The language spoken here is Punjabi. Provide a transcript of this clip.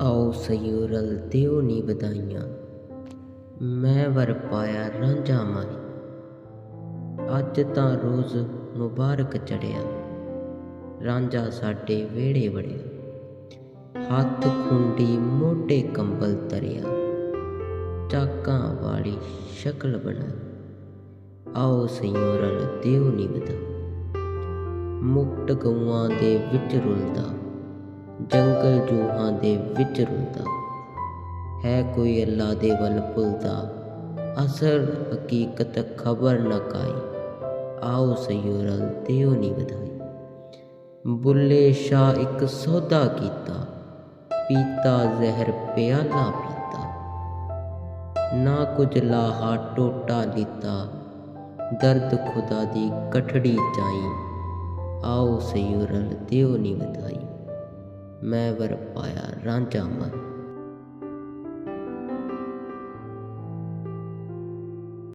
ਆਓ ਸਯੋ ਰਲ ਦਿਓ ਨੀ ਵਧਾਈਆਂ, ਮੈਂ ਵਰ ਪਾਇਆ ਰਾਂਝਾ ਮਾਹੀ ਅੱਜ ਤਾਂ ਰੋਜ਼ ਮੁਬਾਰਕ ਚੜਿਆ ਰਾਂਝਾ ਸਾਡੇ ਵਿਹੜੇ ਵੜਿਆ। ਹੱਥ ਖੁੰਡੀ ਮੋਢੇ ਕੰਬਲ ਤਰਿਆ ਚਾਕਾਂ ਵਾਲੀ ਸ਼ਕਲ ਬਣਾਈ ਆਓ ਸਯੋ ਰਲ ਦਿਓ ਨੀ ਵਧਾਈ ਮੁਕਤ ਗਊਆਂ ਦੇ ਵਿੱਚ ਰੁਲਦਾ। ਜੰਗਲ ਜੂਹਾਂ ਦੇ ਵਿੱਚ ਰੁਲਦਾ ਹੈ ਕੋਈ ਅੱਲਾ ਦੇ ਵੱਲ ਭੁੱਲਦਾ। ਅਸਰ ਹਕੀਕਤ ਖਬਰ ਨਾ ਕਾਈ। ਆਓ ਸਯੋ ਰਲ ਦਿਓ ਨੀ ਵਧਾਈ। ਬੁੱਲੇ ਸ਼ਾਹ ਇੱਕ ਸੌਦਾ ਕੀਤਾ। ਪੀਤਾ ਜ਼ਹਿਰ ਪਿਆਲਾ ਪੀਤਾ। ਨਾ ਕੁਝ ਲਾਹਾ ਟੋਟਾ ਲੀਤਾ ਦਰਦ ਖੁਦਾ ਦੀ ਕਠੜੀ ਚਾਈ। ਆਓ ਸਯੋ ਰਲ ਦਿਓ ਨੀ ਵਧਾਈ। ਮੈਂ ਵਰ ਪਾਇਆ ਰਾਂਝਾ ਮਨ